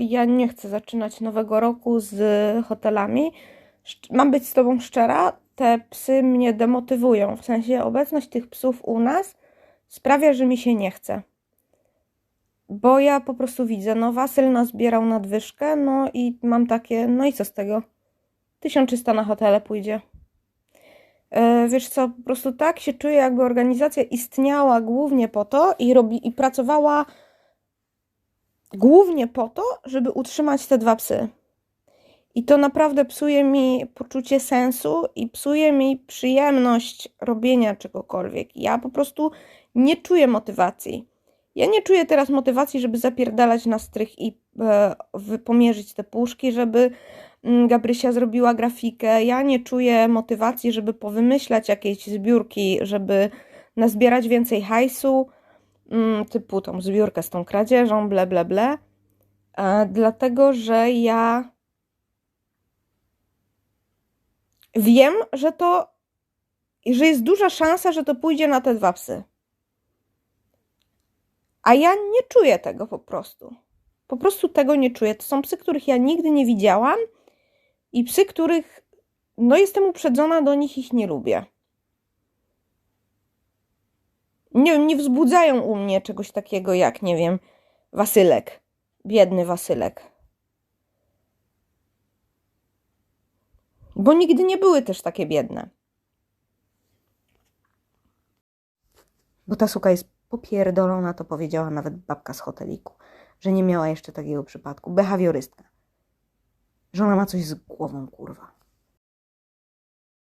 ja nie chcę zaczynać nowego roku z hotelami. Mam być z Tobą szczera, te psy mnie demotywują. W sensie obecność tych psów u nas sprawia, że mi się nie chce. Bo ja po prostu widzę, no Wasyl nazbierał nadwyżkę, no i mam takie, no i co z tego? 1300 na hotele pójdzie. E, Wiesz co, po prostu tak się czuję, jakby organizacja istniała głównie po to i, robi, i pracowała głównie po to, żeby utrzymać te dwa psy. I to naprawdę psuje mi poczucie sensu i psuje mi przyjemność robienia czegokolwiek. Ja po prostu nie czuję motywacji. Ja nie czuję teraz motywacji, żeby zapierdalać na strych i e, wypomierzyć te puszki, żeby mm, Gabrysia zrobiła grafikę. Ja nie czuję motywacji, żeby powymyślać jakieś zbiórki, żeby nazbierać więcej hajsu, typu tą zbiórkę z tą kradzieżą, ble, ble, ble. E, dlatego, że ja wiem, że to, że jest duża szansa, że to pójdzie na te dwa psy. A ja nie czuję tego po prostu. Po prostu tego nie czuję. To są psy, których ja nigdy nie widziałam i psy, których no jestem uprzedzona do nich, ich nie lubię. Nie wiem, nie wzbudzają u mnie czegoś takiego jak, nie wiem, Wasylek. Biedny Wasylek. Bo nigdy nie były też takie biedne. Bo ta suka jest popierdolona, to powiedziała nawet babka z hoteliku, że nie miała jeszcze takiego przypadku. Behawiorystka. Że ona ma coś z głową, kurwa.